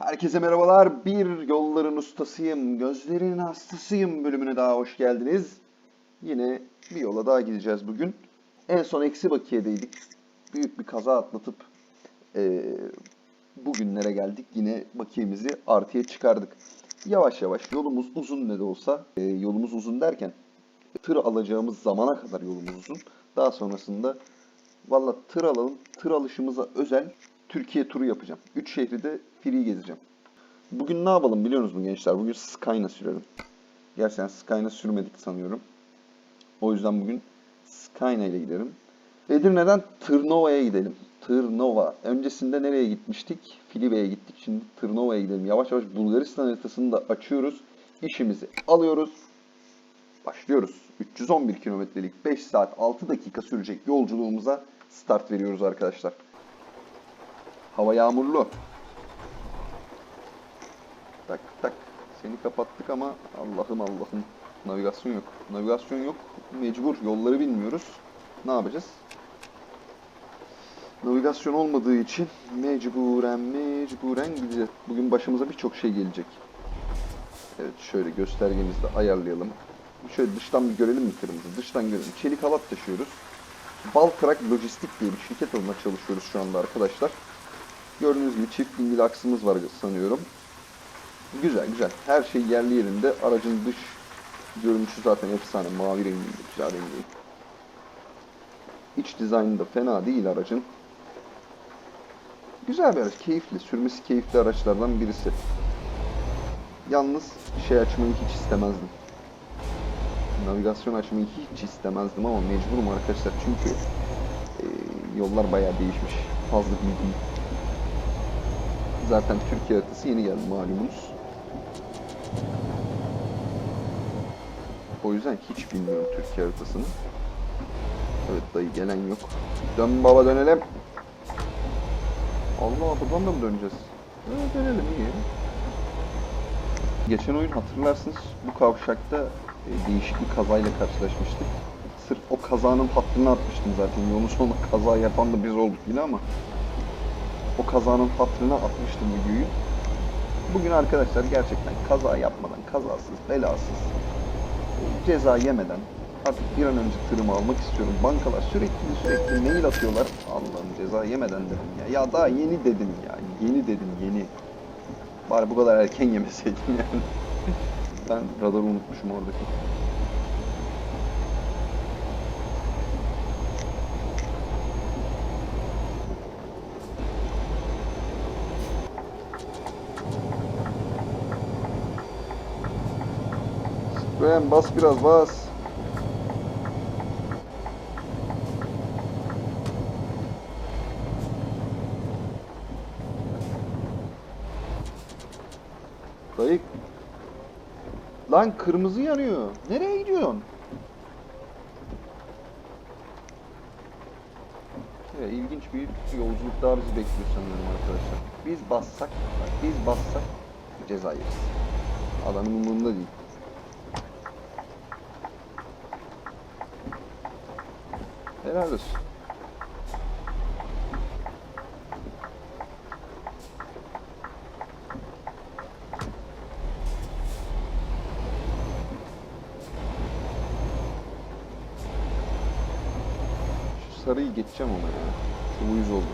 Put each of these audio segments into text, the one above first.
Herkese merhabalar. Bir yolların ustasıyım, gözlerin hastasıyım bölümüne daha hoş geldiniz. Yine bir yola daha gideceğiz bugün. En son eksi bakiyedeydik. Büyük bir kaza atlatıp eee, bugünlere geldik. Yine bakiyemizi artıya çıkardık. Yavaş yavaş yolumuz uzun ne de olsa. eee, yolumuz uzun derken tır alacağımız zamana kadar yolumuz uzun. Daha sonrasında valla tır alalım. Tır alışımıza özel Türkiye turu yapacağım. Üç şehri de free gezeceğim. Bugün ne yapalım biliyor musunuz gençler? Bugün Skyna sürelim. Gerçekten Skyna sürmedik sanıyorum. O yüzden bugün Skyna ile gidelim. Edirne'den Tırnova'ya gidelim. Tırnova. Öncesinde nereye gitmiştik? Filibe'ye gittik. Şimdi Tırnova'ya gidelim. Yavaş yavaş Bulgaristan haritasını da açıyoruz. İşimizi alıyoruz. Başlıyoruz. 311 kilometrelik 5 saat 6 dakika sürecek yolculuğumuza start veriyoruz arkadaşlar. Hava yağmurlu. Tak tak. Seni kapattık ama Allah'ım Allah'ım. Navigasyon yok. Navigasyon yok. Mecbur. Yolları bilmiyoruz. Ne yapacağız? Navigasyon olmadığı için mecburen mecburen gideceğiz. Bugün başımıza birçok şey gelecek. Evet şöyle göstergemizde ayarlayalım. Şöyle dıştan bir görelim mi kırmızı? Dıştan görelim. Çelik halat taşıyoruz. Baltrak Lojistik diye bir şirket olma çalışıyoruz şu anda arkadaşlar. Gördüğünüz gibi çift dingil aksımız var sanıyorum. Güzel güzel. Her şey yerli yerinde. Aracın dış görünüşü zaten efsane. Mavi rengi, güzel rengi. İç dizaynı da fena değil aracın. Güzel bir araç. Keyifli. Sürmesi keyifli araçlardan birisi. Yalnız şey açmayı hiç istemezdim. Navigasyon açmayı hiç istemezdim ama mecburum arkadaşlar çünkü e, yollar bayağı değişmiş. Fazla bilgim. Zaten Türkiye haritası yeni geldi malumunuz. O yüzden hiç bilmiyorum Türkiye haritasını. Evet dayı gelen yok. Dön baba dönelim. Allah buradan da mı döneceğiz? Evet, dönelim iyi. Geçen oyun hatırlarsınız bu kavşakta e, değişik bir kazayla karşılaşmıştık. Sırf o kazanın hattını atmıştım zaten. Yolun sonunda kaza yapan da biz olduk yine ama o kazanın hatırına atmıştım videoyu. Bugün arkadaşlar gerçekten kaza yapmadan, kazasız, belasız, ceza yemeden artık bir an önce tırımı almak istiyorum. Bankalar sürekli sürekli mail atıyorlar. Allah'ım ceza yemeden dedim ya. Ya daha yeni dedim ya. Yeni dedim yeni. Bari bu kadar erken yemeseydim yani. ben radarı unutmuşum oradaki. Citroen bas biraz bas. Dayı. Lan kırmızı yanıyor. Nereye gidiyorsun? Evet, ilginç bir yolculuk daha bizi bekliyor sanıyorum arkadaşlar. Biz bassak, biz bassak ceza yeriz. Adamın umurunda değil. Helal olsun. Sarıyı geçeceğim ama ya. Şu uyuz oldu.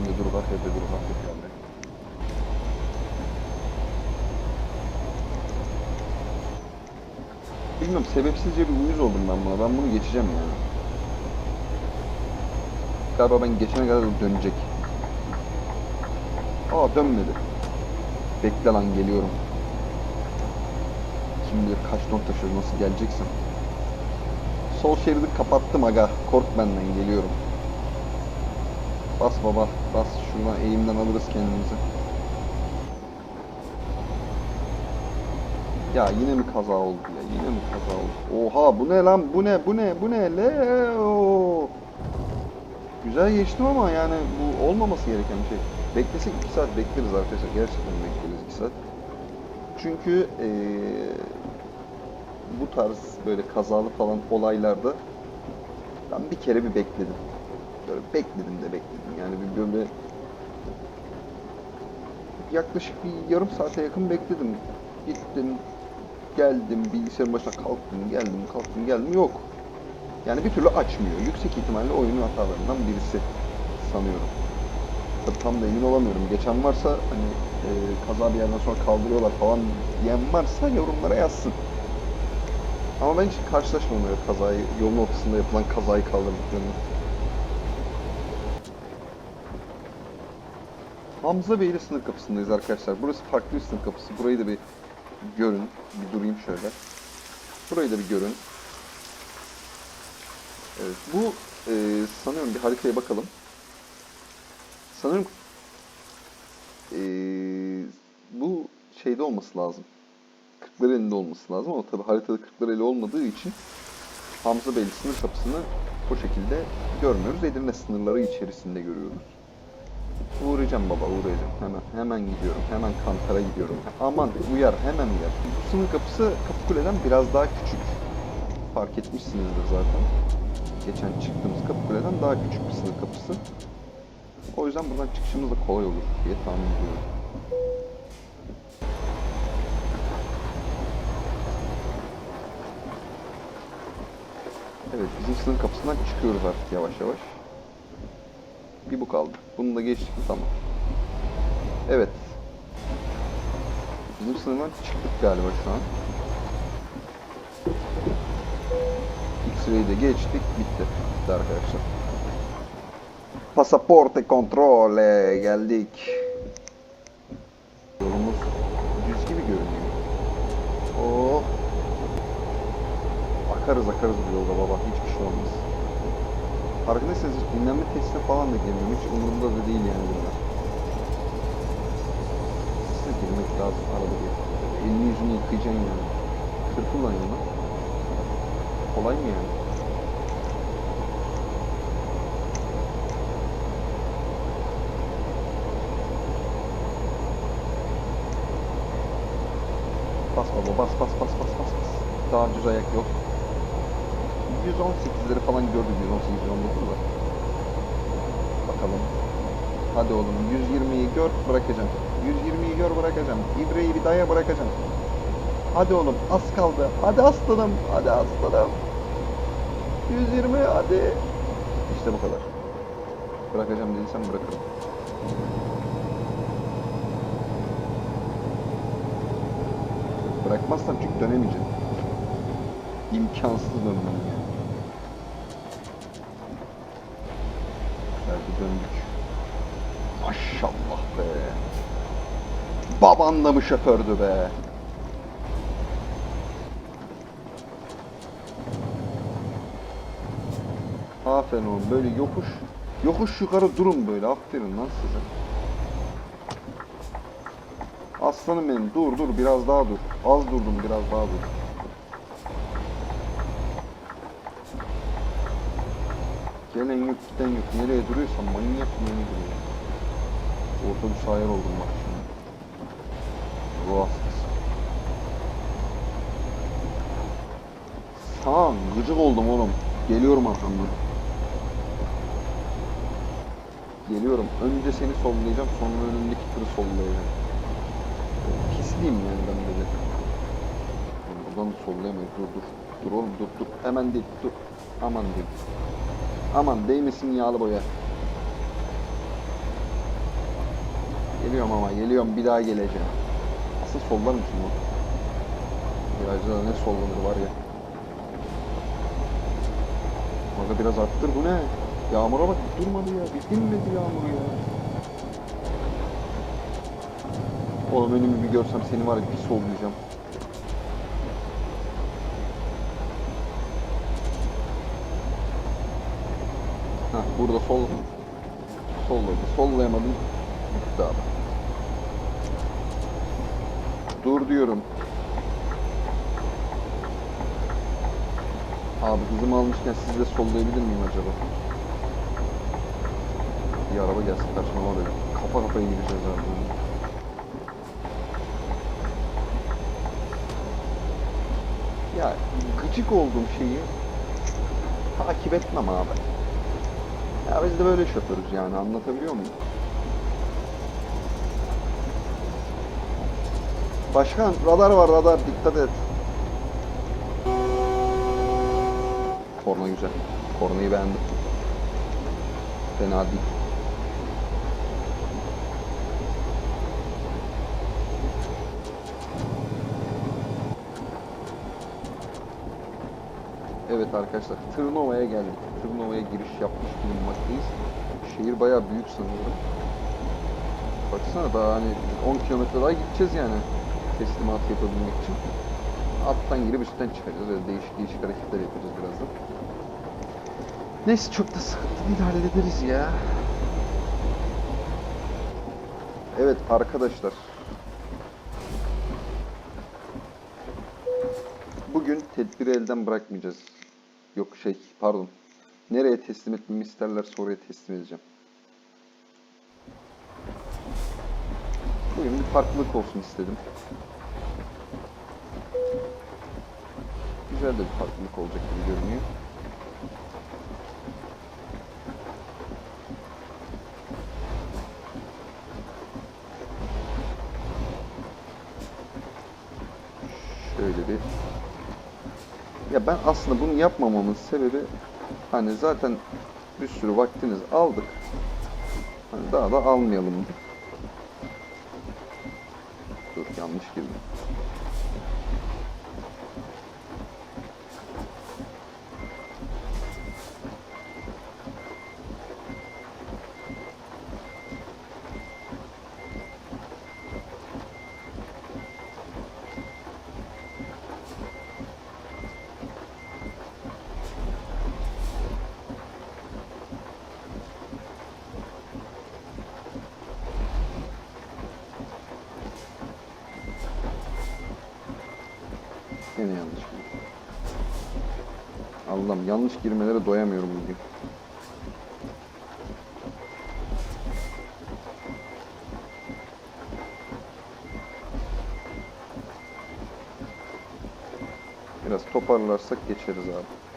Önde dur bak hep dur bak hep yani. Bilmiyorum sebepsizce bir uyuz oldum ben buna. Ben bunu geçeceğim yani. Galiba ben geçene kadar dönecek. Aa dönmedi. Bekle lan geliyorum. Kim bilir kaç ton taşıyor nasıl geleceksin. Sol şeridi kapattım aga. Kork benden geliyorum. Bas baba bas şuradan eğimden alırız kendimizi. Ya yine mi kaza oldu ya? Yine mi kaza oldu? Oha bu ne lan? Bu ne? Bu ne? Bu ne? Leo. Güzel geçtim ama yani bu olmaması gereken bir şey. Beklesek 2 saat bekleriz arkadaşlar. Gerçekten bekleriz 2 saat. Çünkü eee, bu tarz böyle kazalı falan olaylarda ben bir kere bir bekledim. Böyle bekledim de bekledim. Yani bir böyle yaklaşık bir yarım saate yakın bekledim. Gittim, geldim, bilgisayarın başına kalktım, geldim, kalktım, geldim. Yok. Yani bir türlü açmıyor. Yüksek ihtimalle oyunun hatalarından birisi sanıyorum. Tabii tam da emin olamıyorum. Geçen varsa hani e, kaza bir yerden sonra kaldırıyorlar falan diyen varsa yorumlara yazsın. Ama ben hiç karşılaşmadım öyle kazayı, yolun ortasında yapılan kazayı kaldırdıklarını. Hamza Beyli sınır kapısındayız arkadaşlar. Burası farklı bir sınır kapısı. Burayı da bir görün. Bir durayım şöyle. Burayı da bir görün. Evet, bu e, sanıyorum bir haritaya bakalım. Sanırım e, bu şeyde olması lazım. Kırklareli'nde olması lazım ama tabi haritada Kırklareli olmadığı için Hamza Beyli sınır kapısını bu şekilde görmüyoruz. Edirne sınırları içerisinde görüyoruz. Uğrayacağım baba uğrayacağım. Hemen hemen gidiyorum. Hemen Kantar'a gidiyorum. Aman uyar hemen uyar. Sınır kapısı Kapıkule'den biraz daha küçük. Fark etmişsinizdir zaten. Geçen çıktığımız Kapıkule'den daha küçük bir sınır kapısı. O yüzden buradan çıkışımız da kolay olur diye tahmin ediyorum. Evet bizim sınır kapısından çıkıyoruz artık yavaş yavaş. Bir bu kaldı. Bunu da geçtik mi tamam. Evet. Bizim sınırdan çıktık galiba şu an. X-ray'i de geçtik. Bitti. Bitti arkadaşlar. Pasaporte kontrole geldik. Yolumuz düz gibi görünüyor. Oh. Akarız akarız bu yolda baba. Hiçbir şey olmaz. Farkındaysanız hiç dinlenme testine falan da girmiyorum. Hiç umurumda da değil yani bunlar. Testine girmek lazım arada bir. Elini yüzünü yıkayacaksın yani. Tırpıl lan yanına. Kolay mı yani? Bas baba bas bas bas bas bas. Daha düz ayak yok. 118'leri falan gördük 118 119 da. Bakalım. Hadi oğlum 120'yi gör bırakacağım. 120'yi gör bırakacağım. İbreyi bir daya bırakacağım. Hadi oğlum az kaldı. Hadi aslanım. Hadi aslanım. 120 hadi. İşte bu kadar. Bırakacağım dediysem bırakırım. Bırakmazsam çünkü dönemeyeceğim. İmkansız dönmem yani. Döndük? Maşallah be. Baban da mı şofördü be? Aferin oğlum böyle yokuş yokuş yukarı durun böyle aferin lan size. Aslanım benim dur dur biraz daha dur. Az durdum biraz daha dur. Gelen yok giden yok. Nereye duruyorsan manyak mı duruyor. Otobüs ayar oldum bak şimdi. Ruh hastası. Tamam gıcık oldum oğlum. Geliyorum arkamdan. Geliyorum. Önce seni sollayacağım sonra önündeki tırı sollayacağım. Pisliyim yani ben böyle. Buradan da sollayamayız. Dur dur. Dur oğlum dur dur. Hemen değil dur. Aman değil. Aman değmesin yağlı boya. Geliyorum ama geliyorum bir daha geleceğim. Asıl sollarım şimdi o. Virajda da ne sollanır var ya. Orada biraz arttır bu ne? Yağmura bak durmadı ya. Bir dinmedi yağmur ya. Oğlum önümü bir görsem seni var ya bir sollayacağım. Burada sol solladı. Sollayamadım. Gitti abi. Dur diyorum. Abi hızımı almışken siz de sollayabilir miyim acaba? Bir araba gelsin karşıma var ya. Kafa kafaya gireceğiz abi. Ya gıcık olduğum şeyi takip etmem abi. Ya biz de böyle şoförüz yani anlatabiliyor muyum? Başkan radar var radar dikkat et. Korna güzel. Kornayı beğendim. Fena değil. Evet arkadaşlar Tırnova'ya geldik. Tırnova'ya giriş yapmış bulunmaktayız. Şehir bayağı büyük sanıyorum. Baksana daha hani 10 kilometre daha gideceğiz yani teslimatı yapabilmek için. Alttan girip üstten çıkacağız. Öyle değişik değişik hareketler yapacağız birazdan. Neyse çok da sıkıntı değil hallederiz ya. Evet arkadaşlar. Bugün tedbiri elden bırakmayacağız. Yok şey pardon. Nereye teslim etmemi isterlerse oraya teslim edeceğim. Bugün bir farklılık olsun istedim. Güzel de bir farklılık olacak gibi görünüyor. Şöyle bir ya ben aslında bunu yapmamamın sebebi hani zaten bir sürü vaktiniz aldık. Hani daha da almayalım. Dur yanlış girdim. Yine yanlış girdim. Allah'ım yanlış girmelere doyamıyorum bugün. Biraz toparlarsak geçeriz abi.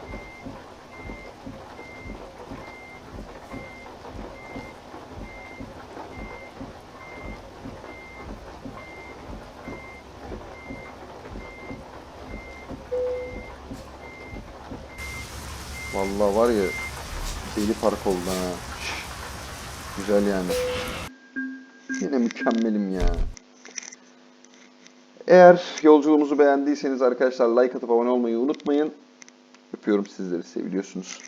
Vallahi var ya deli park oldu ha. Güzel yani. Yine mükemmelim ya. Eğer yolculuğumuzu beğendiyseniz arkadaşlar like atıp abone olmayı unutmayın. Öpüyorum sizleri seviliyorsunuz.